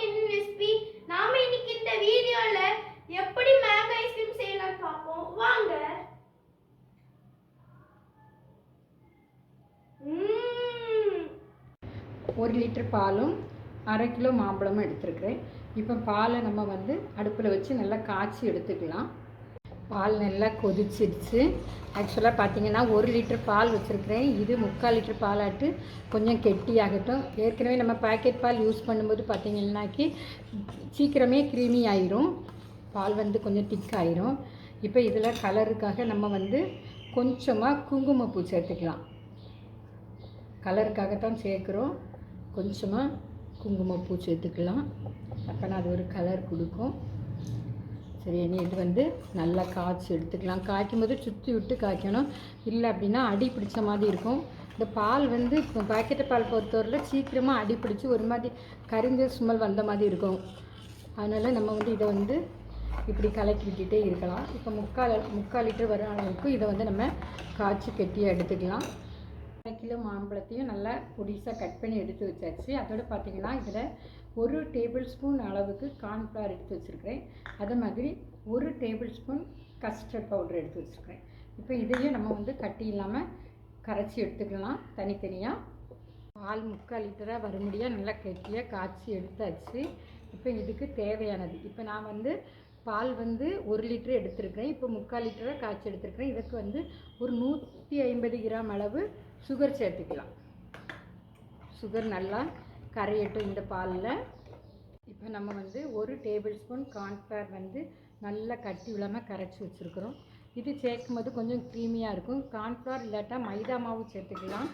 Ten SP நாம இன்னைக்கு இந்த வீடியோல எப்படி மேங்கோ ஐஸ்கிரீம் செய்யலாம்னு பார்ப்போம். வாங்க. ஒரு லிட்டர் பாலும் அரை கிலோ மாம்பழமும் எடுத்துருக்குறேன். இப்போ பாலை நம்ம வந்து அடுப்பில் வச்சு நல்லா காய்ச்சி எடுத்துக்கலாம். பால் நல்லா கொதிச்சிருச்சு. ஆக்சுவலாக பார்த்தீங்கன்னா ஒரு லிட்டர் பால் வச்சுருக்கிறேன். இது முக்கால் லிட்டர் பாலாட்டு கொஞ்சம் கெட்டியாகட்டும். ஏற்கனவே நம்ம பாக்கெட் பால் யூஸ் பண்ணும்போது பார்த்தீங்கன்னாக்கி சீக்கிரமே க்ரீமி ஆயிரும். பால் வந்து கொஞ்சம் திக் ஆயிரும். இப்போ இதில் கலருக்காக நம்ம வந்து கொஞ்சமாக குங்குமப்பூ சேர்த்துக்கலாம். கலருக்காகத்தான் சேர்க்குறோம். கொஞ்சமாக குங்குமப்பூ சேர்த்துக்கலாம். அப்போனா அது ஒரு கலர் கொடுக்கும். சரி இனி இது வந்து நல்லா காய்ச்சி எடுத்துக்கலாம். காய்க்கும் போது சுற்றி விட்டு காய்க்கணும். இல்லை அப்படின்னா அடி பிடிச்ச மாதிரி இருக்கும். இந்த பால் வந்து இப்போ பாக்கெட்டு பால் பொறுத்தவரையில் சீக்கிரமாக அடி பிடிச்சி ஒரு மாதிரி கரிஞ்ச சுமல் வந்த மாதிரி இருக்கும். அதனால் நம்ம வந்து இதை வந்து இப்படி கலக்கி விட்டுட்டே இருக்கலாம். இப்போ முக்கால் முக்கால் லிட்டர் வர அளவுக்கு இதை வந்து நம்ம காய்ச்சி கெட்டியாக எடுத்துக்கலாம். அரை கிலோ மாம்பழத்தையும் நல்லா பொடிசாக கட் பண்ணி எடுத்து வச்சாச்சு. அதோட பார்த்திங்கன்னா இதில் ஒரு டேபிள் ஸ்பூன் அளவுக்கு கார்ன்ஃப்ளவர் எடுத்து வச்சுருக்கிறேன். அதே மாதிரி ஒரு டேபிள் ஸ்பூன் கஸ்டர்ட் பவுடர் எடுத்து வச்சுருக்கிறேன். இப்போ இதையும் நம்ம வந்து கட்டி இல்லாமல் கரைச்சி எடுத்துக்கலாம். தனித்தனியாக பால் முக்கால் லிட்டராக வரும்படியாக நல்லா கெட்டியாக காய்ச்சி எடுத்தாச்சு. இப்போ இதுக்கு தேவையானது. இப்போ நான் வந்து பால் வந்து ஒரு லிட்டர் எடுத்திருக்கிறேன். இப்போ முக்கால் லிட்டராக காய்ச்சி எடுத்திருக்கிறேன். இதுக்கு வந்து ஒரு நூற்றி ஐம்பது கிராம் அளவு சுகர் சேர்த்துக்கலாம். சுகர் நல்லா கரையட்டும் இந்த பாலில். இப்போ நம்ம வந்து ஒரு டேபிள் ஸ்பூன் கார்ன்ஃப்ளவர் வந்து நல்லா கட்டி விழாமல் கரைச்சி வச்சுருக்குறோம். இது சேர்க்கும் போது கொஞ்சம் க்ரீமியாக இருக்கும். கார்ன்ஃப்ளவர் இல்லாட்டா மைதா மாவு சேர்த்துக்கலாம்.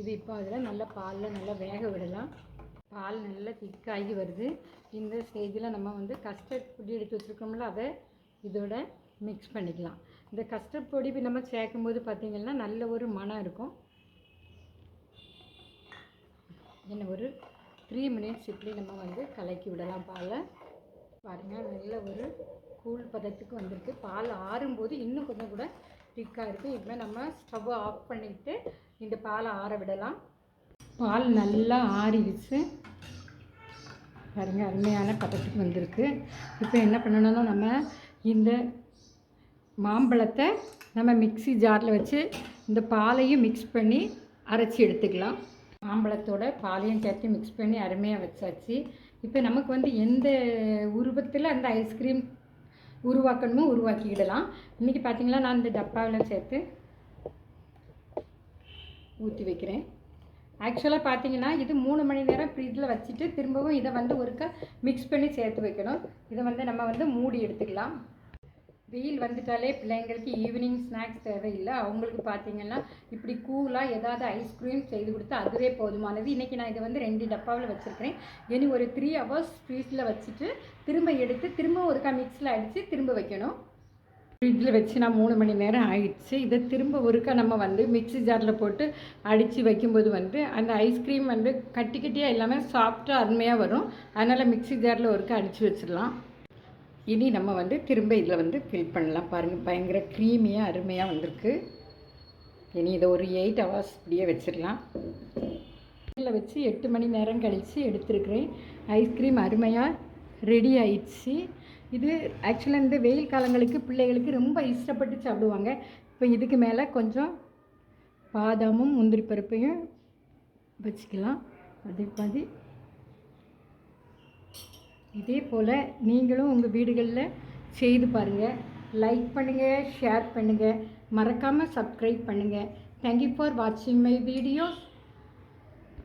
இது இப்போ அதில் நல்லா பாலில் நல்லா வேக விடலாம். பால் நல்லா திக்காகி வருது. இந்த ஸ்டேஜில் நம்ம வந்து கஸ்டர்ட் பொடி எடுத்து வச்சுருக்கோம்ல அதை இதோட மிக்ஸ் பண்ணிக்கலாம். இந்த கஸ்டர்ட் பொடி நம்ம நம்ம சேர்க்கும்போது பார்த்திங்கன்னா நல்ல ஒரு மணம் இருக்கும். என்ன ஒரு த்ரீ மினிட்ஸ் இப்படி நம்ம வந்து கலக்கி விடலாம் பாலை. பாருங்கள் நல்ல ஒரு கூழ் பதத்துக்கு வந்திருக்கு. பால் ஆறும்போது இன்னும் கொஞ்சம் கூட திக்காக இருக்குது இப்போ நம்ம ஸ்டவ்வை ஆஃப் பண்ணிவிட்டு இந்த பாலை ஆற விடலாம். பால் நல்லா ஆறிடுச்சு. பாருங்க அருமையான பதத்துக்கு வந்திருக்கு. இப்போ என்ன பண்ணணும்னா நம்ம இந்த மாம்பழத்தை நம்ம மிக்ஸி ஜாரில் வச்சு இந்த பாலையும் மிக்ஸ் பண்ணி அரைச்சி எடுத்துக்கலாம். மாம்பழத்தோட பாலையும் சேர்த்து மிக்ஸ் பண்ணி அருமையாக வச்சாச்சு. இப்போ நமக்கு வந்து எந்த உருவத்தில் அந்த ஐஸ்கிரீம் உருவாக்கணுமோ உருவாக்கிக்கிடலாம். இன்றைக்கி பார்த்திங்களா நான் இந்த டப்பாவில் சேர்த்து ஊற்றி வைக்கிறேன். ஆக்சுவலாக பார்த்தீங்கன்னா இது மூணு மணி நேரம் ஃப்ரிட்ஜில் வச்சுட்டு திரும்பவும் இதை வந்து ஒருக்கா மிக்ஸ் பண்ணி சேர்த்து வைக்கணும். இதை வந்து நம்ம வந்து மூடி எடுத்துக்கலாம். வெயில் வந்துட்டாலே பிள்ளைங்களுக்கு ஈவினிங் ஸ்நாக்ஸ் தேவையில்லை. அவங்களுக்கு பார்த்தீங்கன்னா இப்படி கூலாக ஏதாவது ஐஸ்கிரீம் செய்து கொடுத்தா அதுவே போதுமானது. இன்றைக்கி நான் இதை வந்து ரெண்டு டப்பாவில் வச்சுருக்கிறேன். இனி ஒரு த்ரீ ஹவர்ஸ் ஃப்ரீஸில் வச்சுட்டு திரும்ப எடுத்து திரும்ப ஒருக்கா மிக்ஸில் அடித்து திரும்ப வைக்கணும். ஃப்ரிட்ஜில் வச்சு நான் மூணு மணி நேரம் ஆயிடுச்சு. இதை திரும்ப ஒருக்கா நம்ம வந்து மிக்ஸி ஜாரில் போட்டு அடித்து வைக்கும்போது வந்து அந்த ஐஸ்கிரீம் வந்து கட்டி கட்டியாக இல்லாமல் சாஃப்டாக அருமையாக வரும். அதனால் மிக்ஸி ஜாரில் ஒருக்கா அடித்து வச்சிடலாம். இனி நம்ம வந்து திரும்ப இதில் வந்து ஃபில் பண்ணலாம் பாருங்கள் பயங்கர க்ரீமியாக அருமையாக வந்திருக்கு. இனி இதை ஒரு எயிட் ஹவர்ஸ் இப்படியே வச்சிடலாம். இதில் வச்சு எட்டு மணி நேரம் கழித்து எடுத்துருக்குறேன். ஐஸ்கிரீம் அருமையாக ரெடி ஆயிடுச்சு. இது ஆக்சுவலாக இந்த வெயில் காலங்களுக்கு பிள்ளைகளுக்கு ரொம்ப இஷ்டப்பட்டு சாப்பிடுவாங்க. இப்போ இதுக்கு மேலே கொஞ்சம் பாதாமும் முந்திரி பருப்பையும் வச்சுக்கலாம். அதே மாதிரி இதே போல் நீங்களும் உங்கள் வீடுகளில் செய்து பாருங்கள் லைக் பண்ணுங்கள் ஷேர் பண்ணுங்கள் மறக்காமல் சப்ஸ்கிரைப் பண்ணுங்கள் தேங்க்யூ ஃபார் வாட்சிங் மை வீடியோஸ்